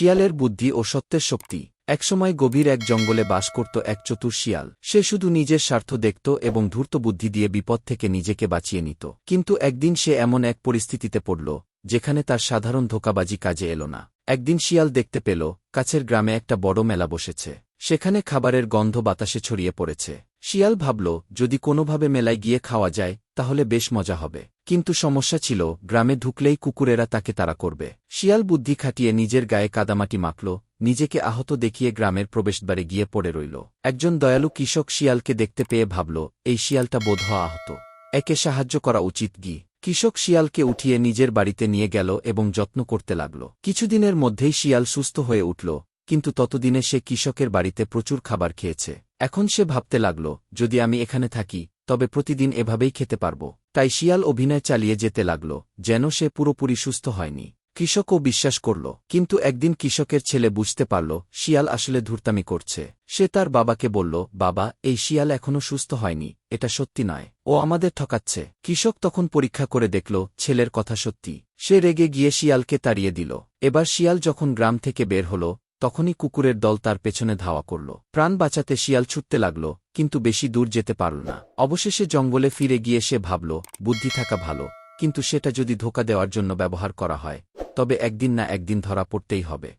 শিয়ালের বুদ্ধি ও সত্যের শক্তি। একসময় গভীর এক জঙ্গলে বাস করত এক চতুর শিয়াল। সে শুধু নিজের স্বার্থ দেখত এবং ধূর্ত বুদ্ধি দিয়ে বিপদ থেকে নিজেকে বাঁচিয়ে নিত। কিন্তু একদিন সে এমন এক পরিস্থিতিতে পড়ল, যেখানে তার সাধারণ ধোকাবাজি কাজে এল না। একদিন শিয়াল দেখতে পেল, কাছের গ্রামে একটা বড় মেলা বসেছে। সেখানে খাবারের গন্ধ বাতাসে ছড়িয়ে পড়েছে। শিয়াল ভাবল, যদি কোনোভাবে মেলায় গিয়ে খাওয়া যায়, তাহলে বেশ মজা হবে। কিন্তু সমস্যা ছিল, গ্রামে ঢুকলেই কুকুরেরা তাকে তাড়া করবে। শিয়াল বুদ্ধি খাটিয়ে নিজের গায়ে কাদামাটি মাখল, নিজেকে আহত দেখিয়ে গ্রামের প্রবেশদ্বারে গিয়ে পড়ে রইল। একজন দয়ালু কৃষক শিয়ালকে দেখতে পেয়ে ভাবল, এই শিয়ালটা বোধ আহত। একে সাহায্য করা উচিত গি কৃষক শিয়ালকে উঠিয়ে নিজের বাড়িতে নিয়ে গেল এবং যত্ন করতে লাগল। কিছুদিনের মধ্যেই শিয়াল সুস্থ হয়ে উঠল, কিন্তু ততদিনে সে কৃষকের বাড়িতে প্রচুর খাবার খেয়েছে। এখন সে ভাবতে লাগল, যদি আমি এখানে থাকি, তবে প্রতিদিন এভাবেই খেতে পারব। তাই শিয়াল অভিনয় চালিয়ে যেতে লাগল, যেন সে পুরোপুরি সুস্থ হয়নি। কৃষকও বিশ্বাস করল, কিন্তু একদিন কৃষকের ছেলে বুঝতে পারল, শিয়াল আসলে ধূর্তামি করছে। সে তার বাবাকে বলল, বাবা, এই শিয়াল এখনও সুস্থ হয়নি, এটা সত্যি নয়। ও আমাদের ঠকাচ্ছে। কৃষক তখন পরীক্ষা করে দেখল, ছেলের কথা সত্যি। সে রেগে গিয়ে শিয়ালকে তাড়িয়ে দিল। এবার শিয়াল যখন গ্রাম থেকে বের হল তখনই কুকুরের দল তার পেছনে ধাওয়া করল। প্রাণ বাঁচাতে শিয়াল ছুটতে লাগল, কিন্তু বেশি দূর যেতে পারল না। অবশেষে জঙ্গলে ফিরে গিয়ে সে ভাবল, বুদ্ধি থাকা ভালো, কিন্তু সেটা যদি ধোকা দেওয়ার জন্য ব্যবহার করা হয়, তবে একদিন না একদিন ধরা পড়তেই হবে।